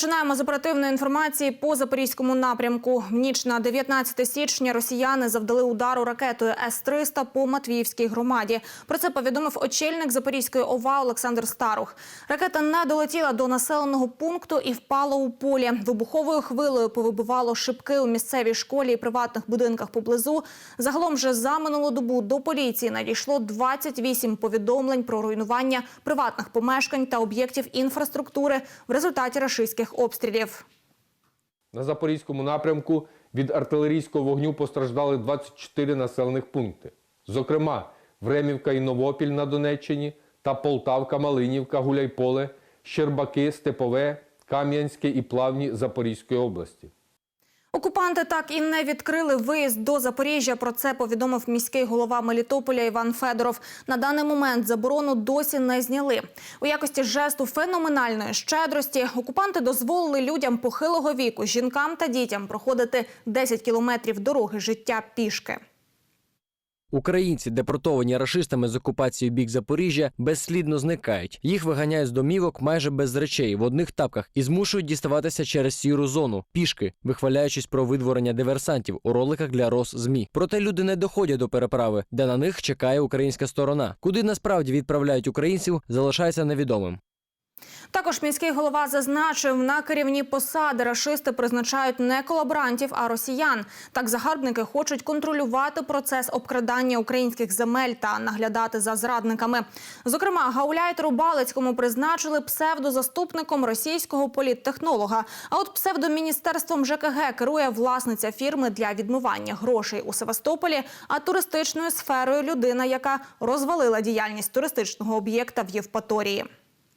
Починаємо з оперативної інформації по запорізькому напрямку. В ніч на 19 січня росіяни завдали удару ракетою С-300 по Матвіївській громаді. Про це повідомив очільник Запорізької ОВА Олександр Старух. Ракета не долетіла до населеного пункту і впала у полі. Вибуховою хвилею повибивало шибки у місцевій школі і приватних будинках поблизу. Загалом вже за минулу добу до поліції надійшло 28 повідомлень про руйнування приватних помешкань та об'єктів інфраструктури в результаті рашистських обстрілів. На запорізькому напрямку від артилерійського вогню постраждали 24 населених пункти. Зокрема, Времівка і Новопіль на Донеччині та Полтавка, Малинівка, Гуляйполе, Щербаки, Степове, Кам'янське і Плавні Запорізької області. Окупанти так і не відкрили виїзд до Запоріжжя. Про це повідомив міський голова Мелітополя Іван Федоров. На даний момент заборону досі не зняли. У якості жесту феноменальної щедрості окупанти дозволили людям похилого віку, жінкам та дітям проходити 10 кілометрів дороги життя пішки. Українці, депортовані рашистами з окупації бік Запоріжжя, безслідно зникають. Їх виганяють з домівок майже без речей в одних тапках і змушують діставатися через сіру зону пішки, вихваляючись про видворення диверсантів у роликах для роз змі. Проте люди не доходять до переправи, де на них чекає українська сторона. Куди насправді відправляють українців, залишається невідомим. Також міський голова зазначив, на керівні посади рашисти призначають не колаборантів, а росіян. Так загарбники хочуть контролювати процес обкрадання українських земель та наглядати за зрадниками. Зокрема, гауляйтеру Балицькому призначили псевдозаступником російського політтехнолога. А от псевдоміністерством ЖКГ керує власниця фірми для відмивання грошей у Севастополі, а туристичною сферою людина, яка розвалила діяльність туристичного об'єкта в Євпаторії.